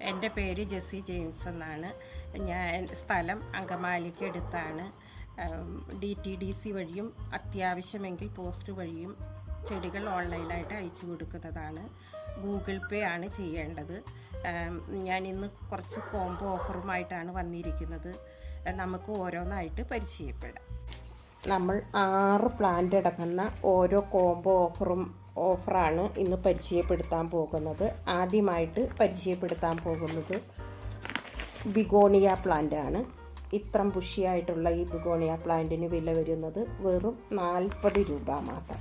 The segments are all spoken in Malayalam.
എന്റെ പേര് ജെസ്സി ജെയിംസ് എന്നാണ്. ഞാൻ സ്ഥലം അങ്കമാലിക്ക് അടുത്താണ്. ഡി ടി ഡി സി വഴിയും അത്യാവശ്യമെങ്കിൽ പോസ്റ്റ് വഴിയും ചെടികൾ ഓൺലൈനായിട്ട് അയച്ചു കൊടുക്കുന്നതാണ്. ഗൂഗിൾ പേ ആണ് ചെയ്യേണ്ടത്. ഞാൻ ഇന്ന് കുറച്ച് കോംബോ ഓഫറുമായിട്ടാണ് വന്നിരിക്കുന്നത്. നമുക്ക് ഓരോന്നായിട്ട് പരിചയപ്പെടാം. നമ്മൾ ആറ് പ്ലാന്റ് അടങ്ങുന്ന ഓരോ കോംബോ ഓഫറും ഓഫറാണ് ഇന്ന് പരിചയപ്പെടുത്താൻ പോകുന്നത്. ആദ്യമായിട്ട് പരിചയപ്പെടുത്താൻ പോകുന്നത് ബിഗോണിയ പ്ലാന്റ് ആണ് ഇത്രം ബുഷിയായിട്ടുള്ള ഈ ബിഗോണിയ പ്ലാന്റിന് വില വരുന്നത് വെറും നാൽപ്പത് രൂപ മാത്രം.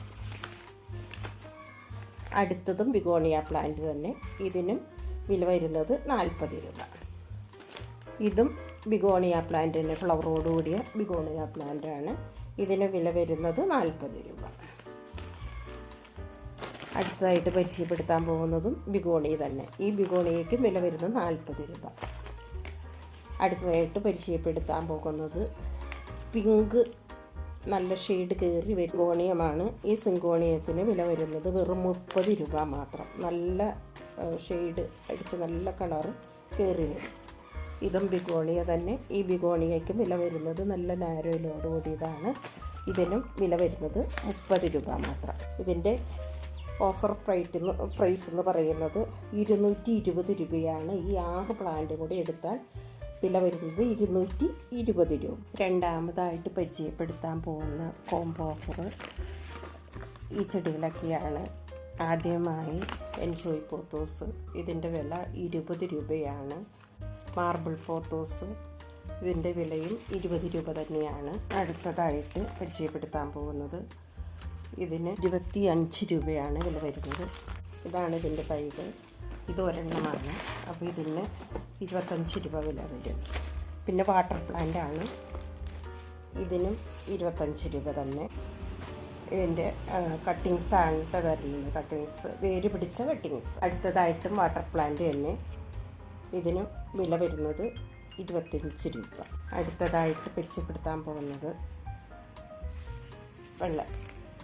അടുത്തതും ബിഗോണിയ പ്ലാന്റ് തന്നെ. ഇതിനും വില വരുന്നത് നാൽപ്പത് രൂപ. ഇതും ബിഗോണിയ പ്ലാന്റിന് ഫ്ലവറോടുകൂടിയ ബിഗോണിയ പ്ലാന്റ് ആണ് ഇതിന് വില വരുന്നത് നാൽപ്പത് രൂപ. അടുത്തതായിട്ട് പരിചയപ്പെടുത്താൻ പോകുന്നതും ബിഗോണി തന്നെ. ഈ ബിഗോണിയയ്ക്ക് വില വരുന്നത് നാൽപ്പത് രൂപ. അടുത്തതായിട്ട് പരിചയപ്പെടുത്താൻ പോകുന്നത് പിങ്ക് നല്ല ഷെയ്ഡ് കയറി സിങ്കോണിയമാണ്. ഈ സിങ്കോണിയത്തിന് വില വരുന്നത് വെറും മുപ്പത് രൂപ മാത്രം. നല്ല ഷെയ്ഡ് അടിച്ച് നല്ല കളർ കയറി വരും. ഇതും ബിഗോണിയ തന്നെ. ഈ ബിഗോണിയയ്ക്ക് വില വരുന്നത് നല്ല നാരോയിലോട് കൂടിയതാണ് ഇതിനും വില വരുന്നത് മുപ്പത് രൂപ മാത്രം. ഇതിന്റെ ഓഫർ പ്രൈറ്റ് പ്രൈസ് എന്ന് പറയുന്നത് ഇരുന്നൂറ്റി ഇരുപത് രൂപയാണ്. ഈ ആറ് പ്ലാന്റ് കൂടി എടുത്താൽ വില വരുന്നത് ഇരുന്നൂറ്റി ഇരുപത് രൂപ രണ്ടാമതായിട്ട് പരിചയപ്പെടുത്താൻ പോകുന്ന കോംബോ ഓഫർ ഈ ചെടികളൊക്കെയാണ്. ആദ്യമായി എൻജോയ് പോത്തോസ് ഇതിന്റെ വില ഇരുപത് രൂപയാണ്. മാർബിൾ പോത്തോസ് ഇതിന്റെ വിലയും ഇരുപത് രൂപ തന്നെയാണ്. അടുത്തതായിട്ട് പരിചയപ്പെടുത്താൻ പോകുന്നത് ഇതിന് ഇരുപത്തി അഞ്ച് രൂപയാണ് വില വരുന്നത്. ഇതാണ് ഇതിന്റെ തൈകൾ ഇത് ഒരെണ്ണമാണ്. അപ്പോൾ ഇതിന് ഇരുപത്തഞ്ച് രൂപ വില വരും. പിന്നെ വാട്ടർ പ്ലാന്റ് ആണ്. ഇതിനും ഇരുപത്തഞ്ച് രൂപ തന്നെ. ഇതിന്റെ കട്ടിങ്സ് ആണ് തരുന്നത് കട്ടിങ്സ് വേര് പിടിച്ച കട്ടിങ്സ് അടുത്തതായിട്ടും വാട്ടർ പ്ലാന്റ് തന്നെ. ഇതിന് വില വരുന്നത് ഇരുപത്തഞ്ച് രൂപ. അടുത്തതായിട്ട് പരിചയപ്പെടുത്താൻ പോകുന്നത് വെള്ള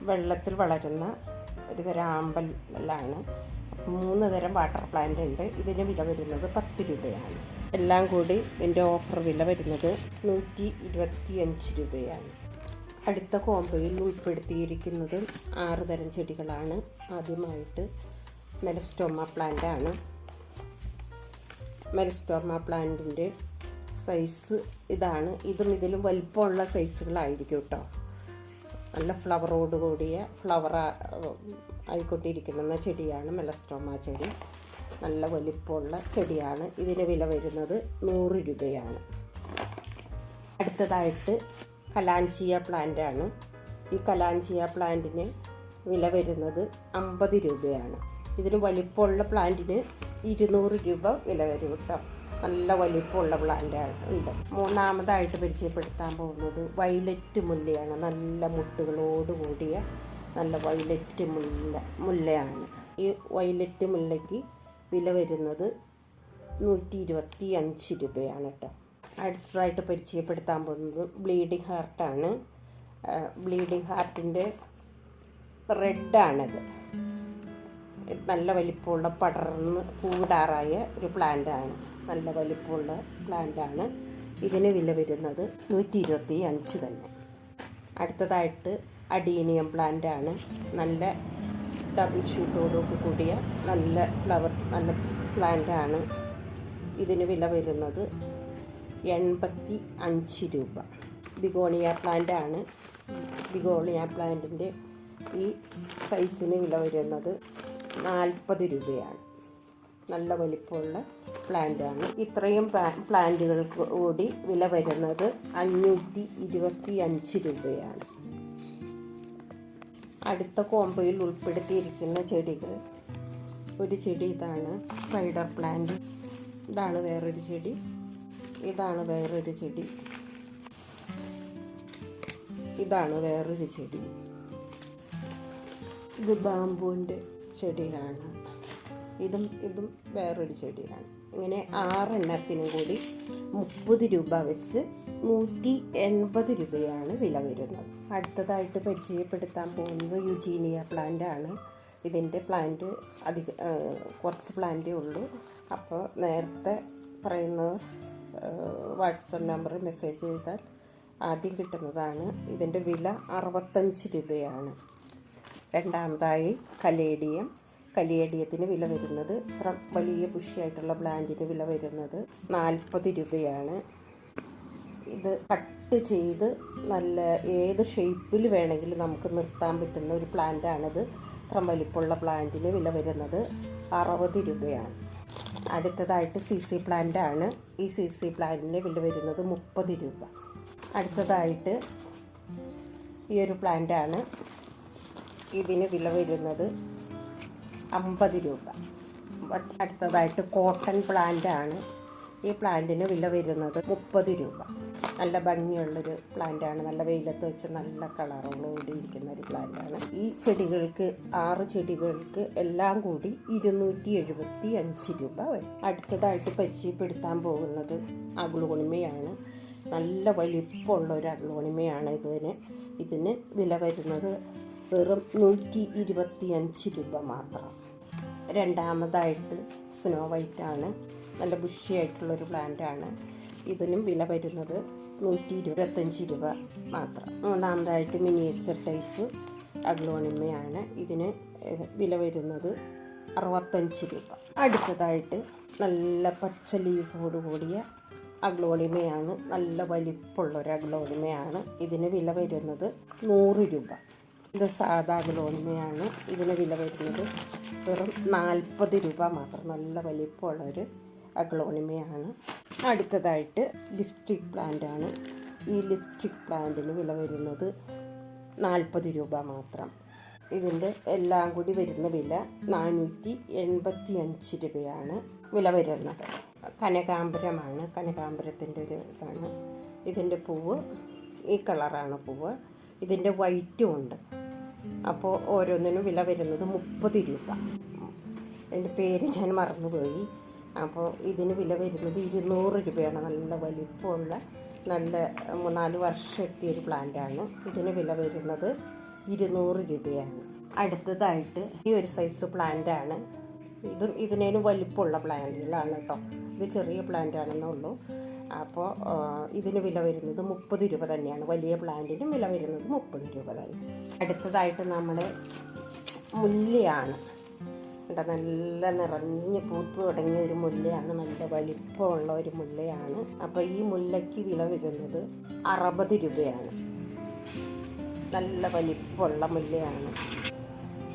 വെള്ളത്തിൽ വളരുന്ന ഒരു തരം ആമ്പലാണ് മൂന്ന് തരം വാട്ടർ പ്ലാന്റ് ഉണ്ട്. ഇതിന് വില വരുന്നത് പത്ത് രൂപയാണ്. എല്ലാം കൂടി ഇതിന്റെ ഓഫർ വില വരുന്നത് നൂറ്റി ഇരുപത്തി അഞ്ച് രൂപയാണ്. അടുത്ത കോംബോയിൽ ഉൾപ്പെടുത്തിയിരിക്കുന്നത് ആറ് തരം ചെടികളാണ്. ആദ്യമായിട്ട് മെലസ്റ്റോമ പ്ലാന്റ് ആണ്. മെലസ്റ്റോമ പ്ലാന്റിന്റെ സൈസ് ഇതാണ്. ഇതും ഇതിലും വലിപ്പമുള്ള സൈസുകളായിരിക്കും കേട്ടോ. നല്ല ഫ്ലവറോട് കൂടിയ ഫ്ലവർ ആയിക്കൊണ്ടിരിക്കുന്ന ചെടിയാണ് മെലസ്ട്രോമ ചെടി. നല്ല വലിപ്പമുള്ള ചെടിയാണ്. ഇതിന് വില വരുന്നത് നൂറ് രൂപയാണ്. അടുത്തതായിട്ട് കലാഞ്ചിയ പ്ലാന്റാണ്. ഈ കലാഞ്ചിയ പ്ലാന്റിന് വില വരുന്നത് അമ്പത് രൂപയാണ്. ഇതിന് വലിപ്പമുള്ള പ്ലാന്റിന് ഇരുന്നൂറ് രൂപ വില വരും കേട്ടോ. നല്ല വലിപ്പമുള്ള പ്ലാന്റ് ഉണ്ട്. മൂന്നാമതായിട്ട് പരിചയപ്പെടുത്താൻ പോകുന്നത് വൈലറ്റ് മുല്ലയാണ്. നല്ല മുട്ടുകളോട് കൂടിയ നല്ല വൈലറ്റ് മുല്ല മുല്ലയാണ്. ഈ വൈലറ്റ് മുല്ലയ്ക്ക് വില വരുന്നത് നൂറ്റി ഇരുപത്തി അഞ്ച് രൂപയാണ് കേട്ടോ. അടുത്തതായിട്ട് പരിചയപ്പെടുത്താൻ പോകുന്നത് ബ്ലീഡിങ് ഹാർട്ടാണ് ബ്ലീഡിങ് ഹാർട്ടിന്റെ റെഡാണത് നല്ല വലിപ്പമുള്ള പടർന്ന് കൂടാറായ ഒരു പ്ലാന്റാണ് നല്ല വലിപ്പമുള്ള പ്ലാന്റാണ്. ഇതിന് വില വരുന്നത് നൂറ്റി ഇരുപത്തി അഞ്ച് തന്നെ. അടുത്തതായിട്ട് അഡീനിയം പ്ലാന്റാണ്. നല്ല ഡബിൾ ഷൂട്ടോടൊക്കെ കൂടിയ നല്ല ഫ്ലവർ നല്ല പ്ലാന്റാണ്. ഇതിന് വില വരുന്നത് എൺപത്തി അഞ്ച് രൂപ. ബിഗോണിയ പ്ലാന്റാണ്. ബിഗോണിയ പ്ലാന്റിന്റെ ഈ സൈസിന് വില വരുന്നത് നാൽപ്പത് രൂപയാണ്. നല്ല വലിപ്പമുള്ള പ്ലാന്റാണ്. ഇത്രയും പ്ലാന്റുകൾക്ക് കൂടി വില വരുന്നത് അഞ്ഞൂറ്റി ഇരുപത്തി അഞ്ച് രൂപയാണ്. അടുത്ത കോമ്പയിൽ ഉൾപ്പെടുത്തിയിരിക്കുന്ന ചെടികൾ. ഒരു ചെടി ഇതാണ് സ്പൈഡർ പ്ലാന്റ്. ഇതാണ് വേറൊരു ചെടി. ഇതാണ് വേറൊരു ചെടി. ഇതാണ് വേറൊരു ചെടി. ഇത് ബാമ്പുവിന്റെ ചെടിയാണ് ഇതും ഇതും വേറൊരു ചെടിയാണ്. ഇങ്ങനെ ആറെണ്ണത്തിനും കൂടി മുപ്പത് രൂപ വെച്ച് നൂറ്റി എൺപത് രൂപയാണ് വില വരുന്നത്. അടുത്തതായിട്ട് പരിചയപ്പെടുത്താൻ പോകുന്നത് യുജീനിയ പ്ലാന്റ് ആണ്. ഇതിന്റെ പ്ലാന്റ് അധിക കുറച്ച് പ്ലാന്റേ ഉള്ളൂ. അപ്പോൾ നേരത്തെ പറയുന്നത് വാട്സപ്പ് നമ്പർ മെസ്സേജ് ചെയ്താൽ ആദ്യം കിട്ടുന്നതാണ്. ഇതിന്റെ വില അറുപത്തഞ്ച് രൂപയാണ്. രണ്ടാമതായി കലേഡിയം. കലേഡിയത്തിന് വില വരുന്നത് വലിയ ബുഷിയായിട്ടുള്ള പ്ലാന്റിന് വില വരുന്നത് നാൽപ്പത് രൂപയാണ്. ഇത് കട്ട് ചെയ്ത് നല്ല ഏത് ഷേപ്പിൽ വേണമെങ്കിലും നമുക്ക് നിർത്താൻ പറ്റുന്ന ഒരു പ്ലാന്റാണിത്. ഇത്ര വലിപ്പമുള്ള പ്ലാന്റിന് വില വരുന്നത് അറുപത് രൂപയാണ്. അടുത്തതായിട്ട് സി സി പ്ലാന്റാണ്. ഈ സി സി പ്ലാന്റിന് വില വരുന്നത് മുപ്പത് രൂപ. അടുത്തതായിട്ട് ഈ ഒരു പ്ലാന്റാണ്. ഇതിന് വില വരുന്നത് അമ്പത് രൂപ. അടുത്തതായിട്ട് കോട്ടൺ പ്ലാന്റ് ആണ്. ഈ പ്ലാന്റിന് വില വരുന്നത് മുപ്പത് രൂപ. നല്ല ഭംഗിയുള്ളൊരു പ്ലാന്റ് ആണ്. നല്ല വെയിലത്ത് വെച്ച് നല്ല കളറോടുകൂടി ഇരിക്കുന്ന ഒരു പ്ലാന്റ് ആണ്. ഈ ചെടികൾക്ക് ആറ് ചെടികൾക്ക് എല്ലാം കൂടി ഇരുന്നൂറ്റി എഴുപത്തി അഞ്ച് രൂപ വരും. അടുത്തതായിട്ട് പരിചയപ്പെടുത്താൻ പോകുന്നത് അഗ്ലോണിമയാണ് നല്ല വലിപ്പമുള്ള ഒരു അഗ്ലോണിമയാണ് ഇതിന്. ഇതിന് വില വരുന്നത് വെറും നൂറ്റി ഇരുപത്തി അഞ്ച് രൂപ മാത്രം. രണ്ടാമതായിട്ട് സ്നോ വൈറ്റ് ആണ്. നല്ല ബുഷിയായിട്ടുള്ളൊരു പ്ലാന്റ് ആണ്. ഇതിനും വില വരുന്നത് നൂറ്റി ഇരുപത്തഞ്ച് രൂപ മാത്രം. മൂന്നാമതായിട്ട് മിനിയേച്ചർ ടൈപ്പ് അഗ്ലോണിമയാണ്. ഇതിന് വില വരുന്നത് അറുപത്തഞ്ച് രൂപ. അടുത്തതായിട്ട് നല്ല പച്ച ലീഫോട് കൂടിയ അഗ്ലോണിമയാണ്. നല്ല വലിപ്പമുള്ള ഒരു അഗ്ലോണിമയാണ്. ഇതിന് വില വരുന്നത് നൂറ് രൂപ. ഇത് സാധാ അഗ്ലോണിമയാണ് ഇതിന് വില വരുന്നത് വെറും നാൽപ്പത് രൂപ മാത്രം. നല്ല വലിപ്പമുള്ള ഒരു അഗ്ലോണിമയാണ്. അടുത്തതായിട്ട് ലിപ്സ്റ്റിക് പ്ലാന്റാണ് ഈ ലിപ്സ്റ്റിക് പ്ലാന്റിന് വില വരുന്നത് നാൽപ്പത് രൂപ മാത്രം. ഇതിന്റെ എല്ലാം കൂടി വരുന്ന വില നാനൂറ്റി എൺപത്തി അഞ്ച് രൂപയാണ് വില വരുന്നത്. കനകാംബരമാണ്. കനകാംബരത്തിന്റെ ഒരു ഇതാണ്. ഇതിന്റെ പൂവ് ഈ കളറാണ് പൂവ്. ഇതിന്റെ വൈറ്റും ഉണ്ട്. അപ്പോൾ ഓരോന്നിനും വില വരുന്നത് മുപ്പത് രൂപ. എന്റെ പേര് ഞാൻ മറന്നുപോയി. അപ്പോൾ ഇതിന് വില വരുന്നത് ഇരുന്നൂറ് രൂപയാണ്. നല്ല വലിപ്പമുള്ള നല്ല നാല് വർഷം എത്തിയ ഒരു പ്ലാന്റാണ് ഇതിന് വില വരുന്നത് ഇരുന്നൂറ് രൂപയാണ്. അടുത്തതായിട്ട് ഈ ഒരു സൈസ് പ്ലാന്റാണ് ഇതും ഇതിനേലും വലിപ്പമുള്ള പ്ലാന്റുകളാണ് കേട്ടോ. ഇത് ചെറിയ പ്ലാന്റ് ആണെന്നേ ഉള്ളൂ. അപ്പോൾ ഇതിന് വില വരുന്നത് മുപ്പത് രൂപ തന്നെയാണ്. വലിയ പ്ലാന്റിന് വില വരുന്നത് മുപ്പത് രൂപ തന്നെ. അടുത്തതായിട്ട് നമ്മൾ മുല്ലയാണ്. കണ്ടോ? നല്ല നിറഞ്ഞ് പൂത്ത് തുടങ്ങിയ ഒരു മുല്ലയാണ്. നല്ല വലിപ്പമുള്ള ഒരു മുല്ലയാണ്. അപ്പോൾ ഈ മുല്ലയ്ക്ക് വില വരുന്നത് അറുപത് രൂപയാണ്. നല്ല വലിപ്പമുള്ള മുല്ലയാണ്.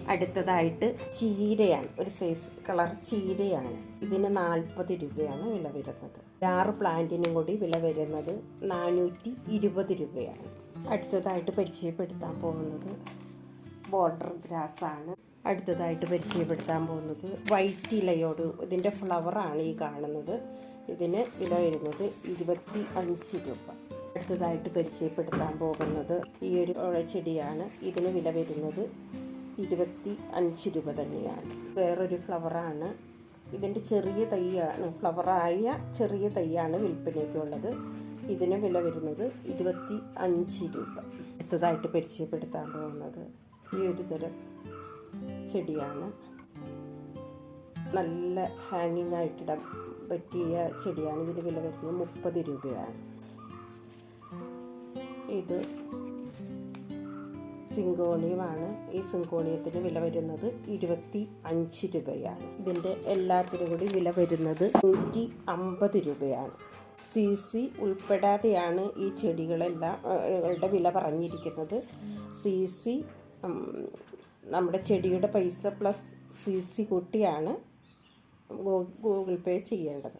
അടുത്തതായിട്ട് ചീരയാണ്. ഒരു സൈസ് കളർ ചീരയാണ്. ഇതിന് നാൽപ്പത് രൂപയാണ് വില വരുന്നത്. ആറ് പ്ലാന്റിനും കൂടി വില വരുന്നത് നാനൂറ്റി ഇരുപത് രൂപയാണ്. അടുത്തതായിട്ട് പരിചയപ്പെടുത്താൻ പോകുന്നത് ബോർഡർ ഗ്രാസ് ആണ്. അടുത്തതായിട്ട് പരിചയപ്പെടുത്താൻ പോകുന്നത് വൈറ്റ് ഇലയോട് ഇതിന്റെ ഫ്ലവറാണ് ഈ കാണുന്നത്. ഇതിന് വില വരുന്നത് ഇരുപത്തി അഞ്ച് രൂപ. അടുത്തതായിട്ട് പരിചയപ്പെടുത്താൻ പോകുന്നത് ഈ ഒരു ചെടിയാണ്. ഇതിന് വില വരുന്നത് ഇരുപത്തി അഞ്ച് രൂപ തന്നെയാണ്. വേറൊരു ഫ്ലവറാണ്. ഇതിന്റെ ചെറിയ തൈയാണ്. ഫ്ലവറായ ചെറിയ തൈയാണ് വിൽപ്പനയ്ക്കുള്ളത് ഇതിന് വില വരുന്നത് ഇരുപത്തി അഞ്ച് രൂപ. അടുത്തതായിട്ട് പരിചയപ്പെടുത്താൻ പോകുന്നത് ഈ ഒരു തരം ചെടിയാണ്. നല്ല ഹാങ്ങിങ് ആയിട്ടിടാൻ പറ്റിയ ചെടിയാണ്. ഇതിന് വില വരുന്നത് മുപ്പത് രൂപയാണ്. ഇത് സിങ്കോണിയമാണ്. ഈ സിങ്കോണിയത്തിന് വില വരുന്നത് ഇരുപത്തി അഞ്ച് രൂപയാണ്. ഇതിന്റെ എല്ലാത്തിനും കൂടി വില വരുന്നത് നൂറ്റി അമ്പത് രൂപയാണ്. സി സി ഉൾപ്പെടാതെയാണ് ഈ ചെടികളെല്ലാം വില പറഞ്ഞിരിക്കുന്നത്. സി സി നമ്മുടെ ചെടിയുടെ പൈസ പ്ലസ് സി സി കൂട്ടിയാണ് ഗൂഗിൾ പേ ചെയ്യേണ്ടത്.